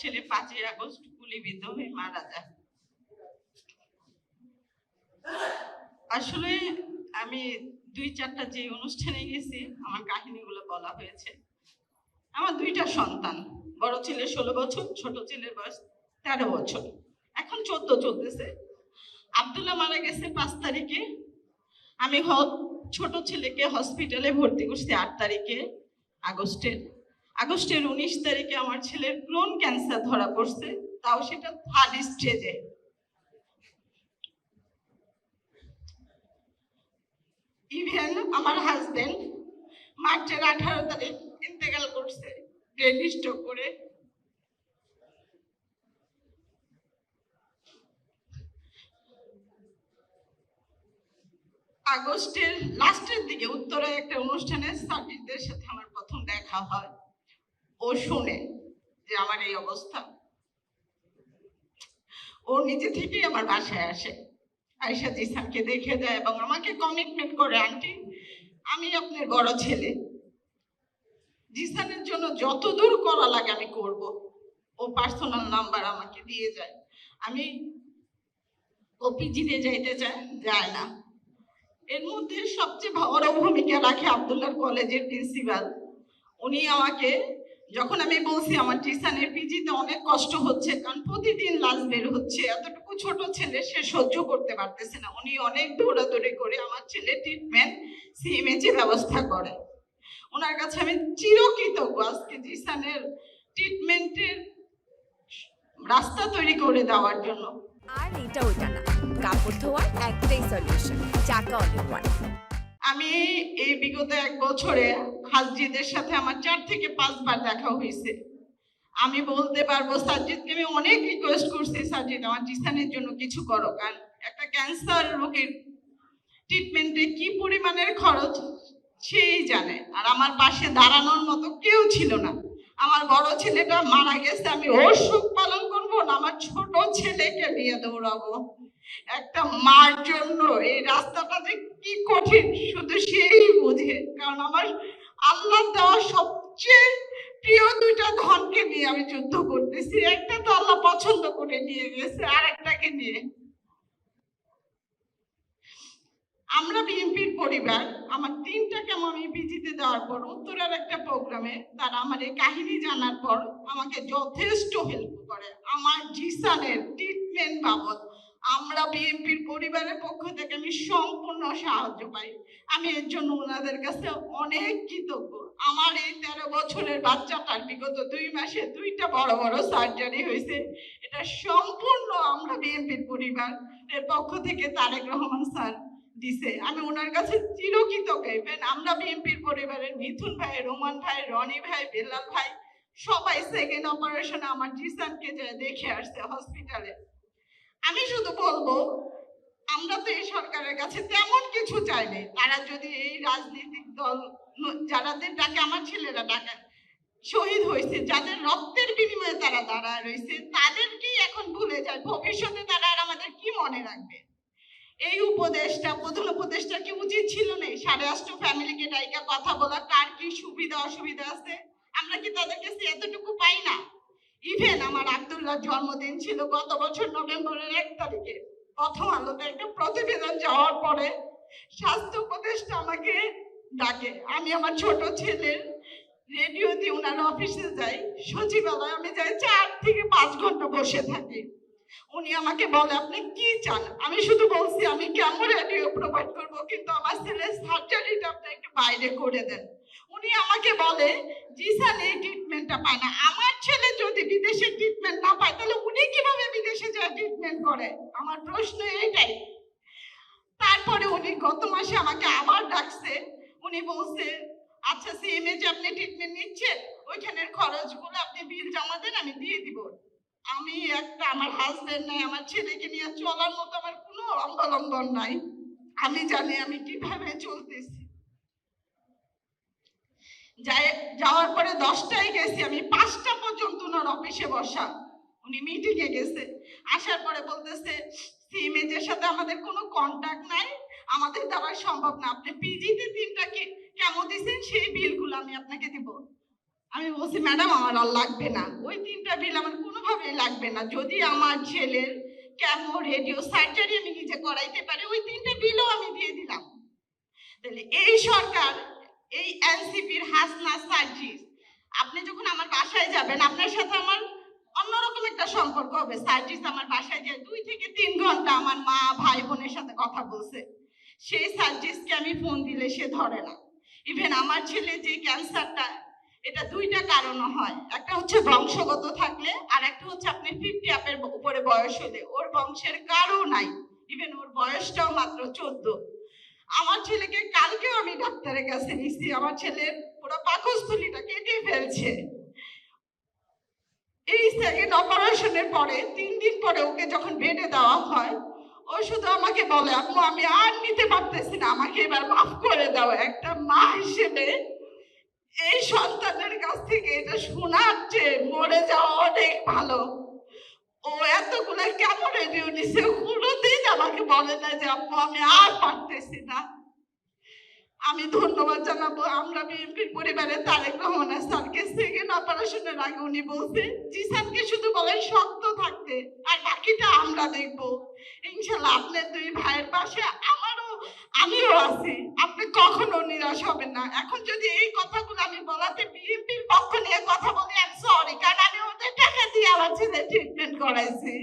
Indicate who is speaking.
Speaker 1: ছেলে পাঁচই আগস্ট গুলিবিদ্ধ হয়ে মারা যায়। আসলে আমি দুই চারটা যে অনুষ্ঠানে গেছি, আমার কাহিনীগুলো বলা হয়েছে। আমার দুইটা সন্তান, বড় ছেলে ষোলো বছর, ছোট ছেলের বয়স তেরো বছর। এখন চোদ্দ চলতেছে। আবদুল্লাহ মারা গেছে পাঁচ তারিখে। আমি ছোট ছেলেকে হসপিটালে ভর্তি করছি আট তারিখে আগস্টের। আগস্টের উনিশ তারিখে আমার ছেলের ক্লোন ক্যান্সার ধরা পড়ছে, তাও সেটা থার্ড স্টেজে ইভেন আমার হাজবেন্ড মার্চের আঠারো তারিখ ইন্তেকাল করছে ব্রেন করে। আগস্টের লাস্টের দিকে উত্তরে একটা অনুষ্ঠানে সার্জিদের সাথে আমার প্রথম দেখা হয়। ও শুনে যে আমার এই অবস্থা। ও নিজে থেকেই আমার বাসায় আসে। আয়সা জিসানকে দেখে যায় এবং আমাকে কমিটমেন্ট করে, আন্টি, আমি আপনার বড় ছেলে। জিসানের জন্য যত দূর করা লাগে আমি করব। ও পার্সোনাল নাম্বার আমাকে দিয়ে যায়। আমি ও পিজিতে যাইতে চায় যায় না। এর মধ্যে সবচেয়ে বড় ভূমিকা রাখে আবদুল্লাহ কলেজের প্রিন্সিপাল। উনি আমাকে যখন আমি বলছি আমার টিউশনের পিজিতে অনেক কষ্ট হচ্ছে, কারণ প্রতিদিন লাশ বের হচ্ছে, এতটুকু ছোট ছেলে সে সহ্য করতে পারতেছে না। উনি অনেক দৌড়াদৌড়ি করে আমার ছেলে ট্রিটমেন্ট সিএমএচে ব্যবস্থা করে। ওনার কাছে আমি চিরকৃতজ্ঞ। আজকে জিসানের ট্রিটমেন্টের রাস্তা তৈরি করে দেওয়ার জন্য।
Speaker 2: আর এটা ওইটা না। কাপড় ধোয়ার একটাই সলিউশন চাকা ওয়ান
Speaker 1: আমি এই বিগত এক বছরে হাজজিদের সাথে আমার চার থেকে পাঁচবার দেখা হয়েছে। আমি বলতে পারব সাজিদকে আমি অনেক রিকোয়েস্ট করছি সাজিদ আমার জিসানের জন্য কিছু করো, কারণ একটা ক্যান্সার রোগীর ট্রিটমেন্টে কি পরিমাণের খরচ সেই জানে। আর আমার পাশে দাঁড়ানোর মতো কেউ ছিল না। আমার বড় ছেলেটা মারা গেছে, আমি ওর সুখ পালন করব না, আমার ছোট ছেলেকে নিয়ে দৌড়াবো। একটা মার জন্য এই রাস্তাটা যে কি কঠিন, শুধু সেই বুঝে। কারণ আমার আল্লাহ দেওয়া সবচেয়ে প্রিয় দুইটা ধনকে নিয়ে আমি যুদ্ধ করতেছি। একটা তো আল্লাহ পছন্দ করে নিয়ে গেছে আর একটাকে নিয়ে। আমরা বিএনপির পরিবার, আমার তিনটাকে আমি বিজিতে দেওয়ার পর, উত্তরের একটা প্রোগ্রামে তারা আমার এই কাহিনী জানার পর আমাকে যথেষ্ট হেল্প করে। আমার জিসানের ট্রিটমেন্ট বাবদ। আমরা বিএনপির পরিবারের পক্ষ থেকে আমি সম্পূর্ণ সাহায্য পাই। আমি এর জন্য ওনাদের কাছে অনেক কৃতজ্ঞ। আমার এই তেরো বছরের বাচ্চাটার বিগত দুই মাসে দুইটা বড় বড় সার্জারি হয়েছে। এটা সম্পূর্ণ আমরা বিএনপির পরিবারের পক্ষ থেকে তারেক রহমান স্যার দিছে। আমি ওনার কাছে চিরকৃতজ্ঞ। ইভেন আমরা বিএনপির পরিবারের মিথুন ভাই, রোমান ভাই, রনি ভাই, বেলাল ভাই, সবাই সেকেন্ড অপারেশনে আমার জিসানকে দেখে আসছে হসপিটালে আমি শুধু বলব, আমরা তো এই সরকারের কাছে তেমন কিছু চাইনি তারা যদি এই রাজনৈতিক দল যারাদের ডাকে, আমার ছেলেরা ডাকে, শহীদ হয়েছে, যাদের রক্তের বিনিময়ে তারা দাঁড়ায় রয়েছে, তাদেরকেই এখন ভুলে যায়। ভবিষ্যতে তারা আর আমাদের কি মনে রাখবে? এই উপদেশটা, প্রধান উপদেশটা কি উচিত ছিল না সাড়ে আষ্ট ফ্যামিলিকে ডাইকা কথা বলা, কার কি সুবিধা, অসুবিধা আছে? আমরা কি তাদের কাছে এতটুকু পাই না? ইভেন আমার আব্দুল্লাহ জন্মদিন ছিল গত বছর নভেম্বরের এক তারিখে। প্রথম আলোতে একটা প্রতিবেদন যাওয়ার পরে স্বাস্থ্য উপদেষ্টা আমাকে ডাকে। আমি আমার ছোট ছেলের রেডিও দিয়ে ওনার অফিসে যাই। সচিবালয় আমি যাই চার থেকে পাঁচ ঘণ্টা বসে থাকি। উনি আমাকে বলে, আপনি কি চান? আমি শুধু বলছি, আমি কেমন রেডিও প্রোভাইড করব, কিন্তু আমার ছেলের সার্জারিটা আপনি একটু বাইরে করে দেন। উনি আমাকে বলে জিসান এই ট্রিটমেন্টটা পায় না। আমার ছেলে যদি বিদেশে ট্রিটমেন্ট না পায়, তাহলে উনি কীভাবে বিদেশে যায় ট্রিটমেন্ট করে? আমার প্রশ্ন এইটাই। তারপরে উনি গত মাসে আমাকে আবার ডাকছে। উনি বলছে আচ্ছা সিএমএ যে আপনি ট্রিটমেন্ট নিচ্ছেন, ওইখানের খরচগুলো আপনি বিল জমা দেন, আমি দিয়ে দিব। আমি একটা, আমার হাজবেন্ড নাই, আমার ছেলেকে নিয়ে চলার মতো আমার কোনো অবলম্বন নাই। আমি জানি আমি কীভাবে চলতেছি। যাওয়ার পরে দশটায় গেছি আমি, পাঁচটা পর্যন্ত ওনার অফিসে বসা। উনি মিটিংয়ে গেছে। আসার পরে বলতেছে সিমেজের সাথে আমাদের কোনো কন্টাক্ট নাই, আমাদের দ্বারা সম্ভব না। আপনি পিজিতে তিনটা কি, কেমন দিচ্ছেন সেই বিলগুলো আমি আপনাকে দিব। আমি বলছি, ম্যাডাম, আমার আর লাগবে না। ওই তিনটা বিল আমার কোনোভাবেই লাগবে না। যদি আমার ছেলের ক্যামো রেডিও সার্জারি আমি নিজে করাইতে পারি, ওই তিনটা বিলও আমি দিয়ে দিলাম। তাহলে এই সরকার এই এনসিপির হাসনা সার্জিস আপনি যখন আমার বাসায় যাবেন, আপনার সাথে আমার অন্যরকম একটা সম্পর্ক হবে। সার্জিস আমার বাসায় যায় দুই থেকে তিন ঘণ্টা আমার মা ভাই বোনের সাথে কথা বলছে। সেই সার্জিসকে আমি ফোন দিলে সে ধরে না। ইভেন আমার ছেলে যে ক্যান্সারটা, এটা দুইটা কারণ হয়। একটা হচ্ছে বংশগত থাকলে, আর একটা হচ্ছে আপনি ফিফটি আপের উপরে বয়স হলে। ওর বংশের কারও নাই। ইভেন ওর বয়সটাও মাত্র চোদ্দ। আমার ছেলেকে কালকেও আমি ডাক্তারের কাছে নিছি। আমার ছেলের পুরো পাকস্থলিটা কেটে ফেলছে। এই সেকেন্ড অপারেশনের পরে, তিন দিন পরে ওকে যখন বেডে দেওয়া হয়, ও শুধু আমাকে বলে, আপু, আমি আর নিতে পারতেছি না, আমাকে এবার মাফ করে দাও। একটা মা হিসেবে এই সন্তানের কাছ থেকে এটা শোনার মরে যাওয়া অনেক ভালো। ও এতগুলো কেমন রেডিও নিছে কোনোদিন আমাকে বলে না যে আম্মু আমি আর পারতেছি না। আমি ধন্যবাদ জানাব। আমরা বিএনপির পরিবারে তারেক রহমানের স্যারকে। সেকেন্ড অপারেশনের আগে উনি বলছে জিসানকে শুধু বলেন শক্ত থাকতে, আর বাকিটা আমরা দেখব। ইনশাল্লাহ আপনার দুই ভাইয়ের পাশে আমারও, আমিও আছি। কখনো নিরাশ হবেন না। এখন যদি এই কথাগুলো আমি বলাতে বিএনপির পক্ষ নিয়ে কথা বলি আমি সরি কারণ আমি ওদের টাকা দিয়ে আমার ছেলে ট্রিটমেন্ট করাইছি।